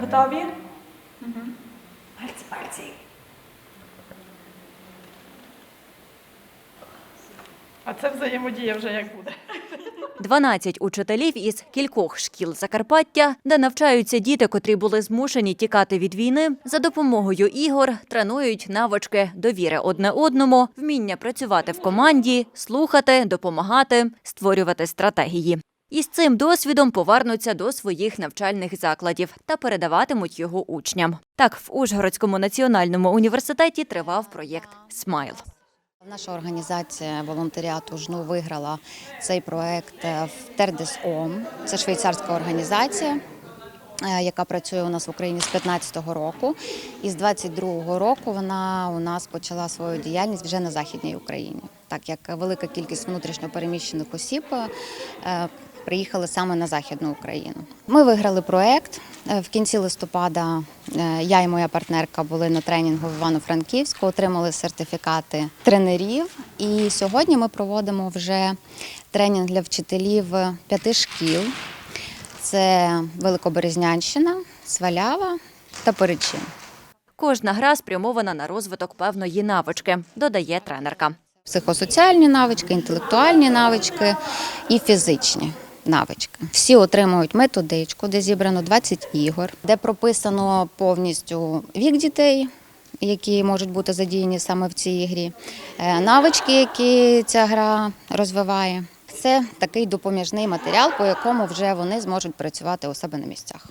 Готові? Пальці, пальці. А це взаємодія вже як буде. 12 учителів із кількох шкіл Закарпаття, де навчаються діти, котрі були змушені тікати від війни, за допомогою ігор тренують навички довіри одне одному, вміння працювати в команді, слухати, допомагати, створювати стратегії. І з цим досвідом повернуться до своїх навчальних закладів та передаватимуть його учням. Так, в Ужгородському національному університеті тривав проєкт Смайл. Наша організація волонтеріату ЖНУ виграла цей проект в Тердес ОМ. Це швейцарська організація, е, яка працює у нас в Україні з 15-го року. І з 22-го року вона у нас почала свою діяльність вже на Західній Україні, так як велика кількість внутрішньопереміщених осіб е, приїхали саме на Західну Україну. Ми виграли проект. Е, В кінці листопада е, я і моя партнерка були на тренінгу в Івано-Франківську, отримали сертифікати тренерів. І сьогодні ми проводимо вже тренінг для вчителів п'яти шкіл. Це Великоберезнянщина, Свалява та Перечин. Кожна гра спрямована на розвиток певної навички, додає тренерка. Психосоціальні навички, інтелектуальні навички і фізичні навички. Всі отримують методичку, де зібрано 20 ігор, де прописано повністю вік дітей. Які можуть бути задіяні саме в цій грі, е, навички, які ця гра розвиває. Це такий допоміжний матеріал, по якому вже вони зможуть працювати у себе на місцях.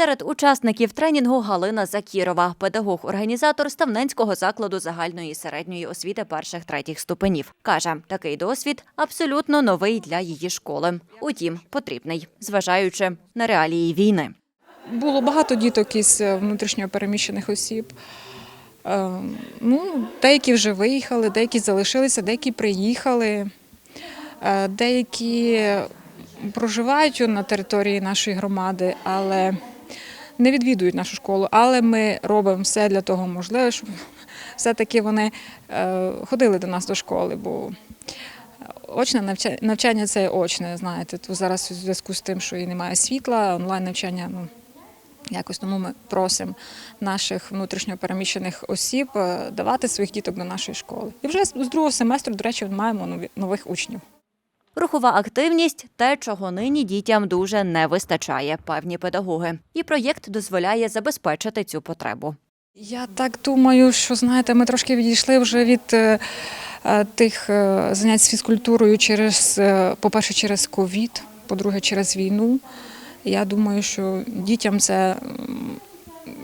Серед учасників тренінгу Галина Закірова, педагог-організатор Ставненського закладу загальної середньої освіти перших третіх ступенів. Каже, такий досвід абсолютно новий для її школи. Утім, потрібний, зважаючи на реалії війни. Було багато діток із е, внутрішньо переміщених осіб. Е, Ну, деякі вже виїхали, деякі залишилися, деякі приїхали, Е, деякі проживають на території нашої громади, але не відвідують нашу школу. Але ми робимо все для того можливе, щоб все-таки вони е, ходили до нас до школи, бо очне навчання, це очне, знаєте. То зараз у зв'язку з тим, що і немає світла, онлайн навчання, ну якось тому ми просимо наших внутрішньопереміщених осіб е, давати своїх діток до нашої школи. І вже з другого семестру, до речі, маємо нових учнів. Рухова активність те, чого нині дітям дуже не вистачає, певні педагоги. І проєкт дозволяє забезпечити цю потребу. Я так думаю, що знаєте, ми трошки відійшли вже від е, е, тих е, занять з фізкультурою через, по-перше, через ковід, по-друге, через війну. Я думаю, що дітям це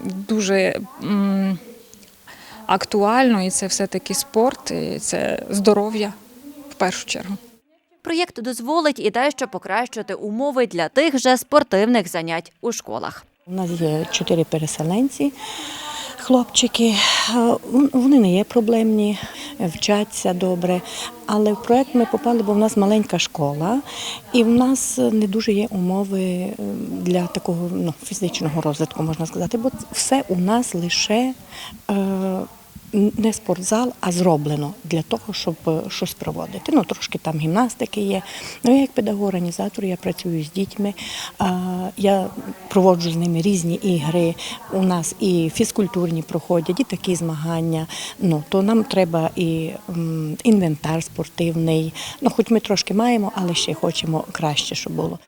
дуже актуально, і це все-таки спорт, і це здоров'я в першу чергу. Проєкт дозволить і дещо покращити умови для тих же спортивних занять у школах. У нас є чотири переселенці, хлопчики. Е, Вони не є проблемні, вчаться добре. Але в проект ми попали, бо в нас маленька школа, і в нас не дуже є умови е, для такого ну, фізичного розвитку, можна сказати, бо все у нас лише. Е, не спортзал, а зроблено для того, щоб е, щось проводити. Ну, трошки там гімнастики є. Ну, я як педагог-організатор, я працюю з дітьми, я проводжу з ними різні ігри. У нас і фізкультурні проходять, і такі змагання. Ну, то нам треба і інвентар спортивний. Ну, хоч ми трошки маємо, але ще хочемо краще, щоб було.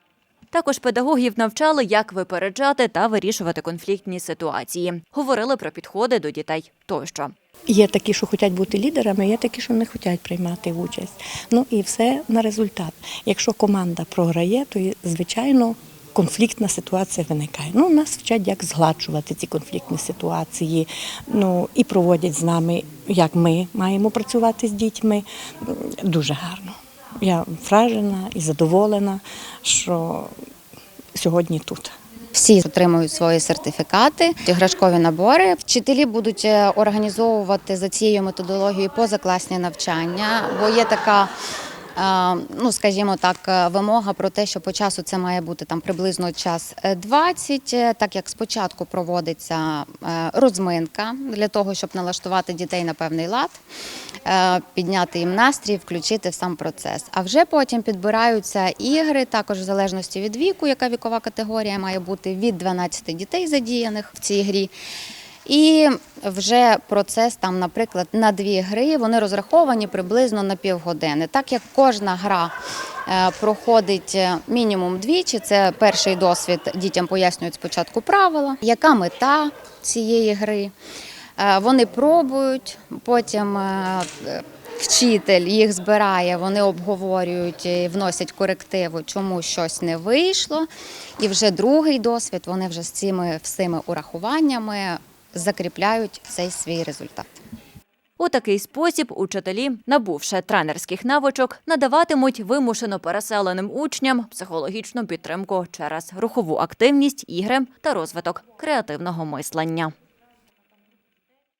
Також педагогів навчали, як випереджати та вирішувати конфліктні ситуації. Говорили про підходи до дітей тощо. Є такі, що хочуть бути лідерами, є такі, що не хочуть приймати участь. Ну і все на результат. Якщо команда програє, то звичайно. Конфліктна ситуація виникає. Ну, нас вчать, як згладжувати ці конфліктні ситуації. Ну і проводять з нами, як ми маємо працювати з дітьми. Дуже гарно. Я вражена і задоволена, що сьогодні тут. Всі отримують свої сертифікати, іграшкові набори. Вчителі будуть е, організовувати за цією методологією позакласні навчання, бо є така Е, Ну, скажімо так, е, вимога про те, що по часу це має бути там приблизно час е, 20, е, так як спочатку проводиться розминка для того, щоб налаштувати дітей на певний лад, підняти їм настрій, включити в сам процес. А вже потім підбираються ігри, також в залежності від віку, яка вікова категорія має бути від 12 дітей задіяних в цій грі. І вже процес там, наприклад, на дві гри вони розраховані приблизно на півгодини. Так як кожна гра е, проходить е, мінімум двічі, це перший досвід дітям пояснюють спочатку правила, яка мета цієї гри. Е, Вони пробують, потім е, вчитель їх збирає, вони обговорюють і вносять корективу, чому щось не вийшло. І вже другий досвід вони вже з цими всіми урахуваннями закріпляють цей свій результат. У такий спосіб учителі, набувши тренерських навичок, надаватимуть вимушено переселеним учням психологічну підтримку через рухову активність, ігри та розвиток креативного мислення.